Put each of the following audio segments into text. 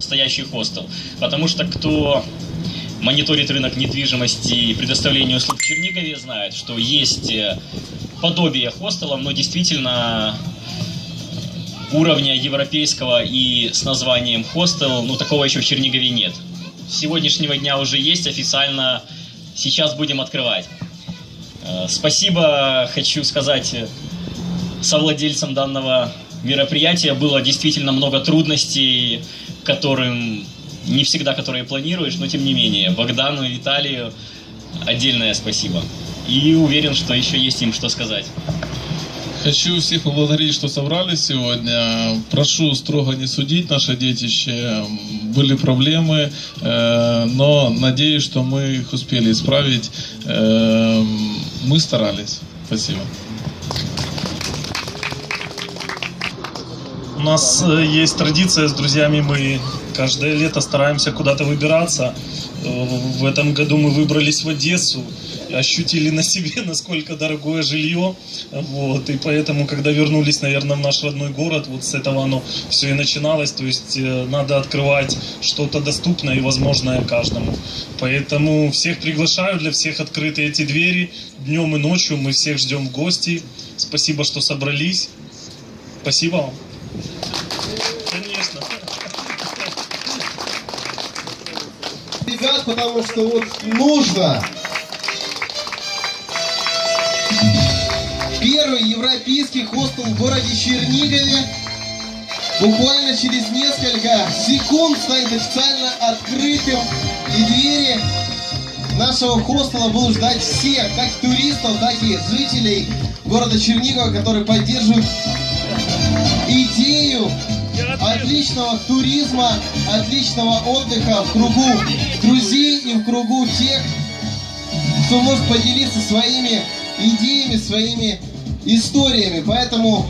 настоящий хостел. Потому что кто мониторит рынок недвижимости и предоставления услуг в Чернигове, знает, что есть э, подобие хостелов, но действительно уровня европейского и с названием хостел, ну такого еще в Чернигове нет. С сегодняшнего дня уже есть официально, сейчас будем открывать. Э, Спасибо, хочу сказать, э, совладельцам данного мероприятия. Было действительно много трудностей, которым не всегда которые планируешь, но тем не менее. Богдану и Виталию отдельное спасибо. И уверен, что еще есть им что сказать. Хочу всех поблагодарить, что собрались сегодня. Прошу строго не судить наше детище. Были проблемы, э, но надеюсь, что мы их успели исправить. Э, Мы старались. Спасибо. У нас э, есть традиция с друзьями, мы каждое лето стараемся куда-то выбираться. Э, В этом году мы выбрались в Одессу, ощутили на себе, насколько дорогое жилье. Вот, и поэтому, когда вернулись, наверное, в наш родной город, вот с этого оно все и начиналось. То есть э, надо открывать что-то доступное и возможное каждому. Поэтому всех приглашаю, для всех открыты эти двери. Днем и ночью мы всех ждем в гости. Спасибо, что собрались. Спасибо вам. Конечно. ребят, потому что вот нужно. Первый европейский хостел в городе Чернигове буквально через несколько секунд станет официально открытым. И двери нашего хостела будут ждать всех, как туристов, так и жителей города Чернигова, которые поддерживают идею отличного туризма, отличного отдыха в кругу друзей и в кругу тех, кто может поделиться своими идеями, своими историями. Поэтому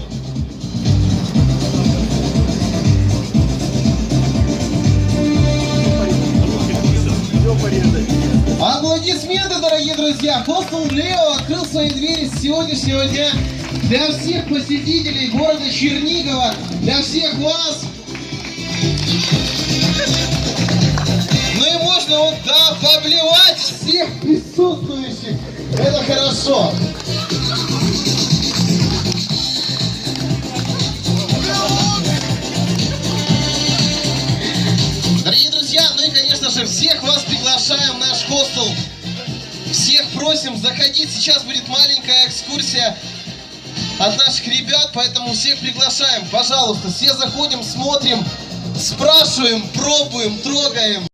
Аплодисменты, дорогие друзья! Хостел Лео открыл свои двери с сегодняшнего дня для всех посетителей города Чернигова, для всех вас. Ну и можно вот да, поблевать всех присутствующих. Это хорошо. Дорогие друзья, ну и, конечно же, всех вас приглашаем в наш хостел. Всех просим заходить. Сейчас будет маленькая экскурсия от наших ребят, поэтому всех приглашаем. Пожалуйста, все заходим, смотрим, спрашиваем, пробуем, трогаем.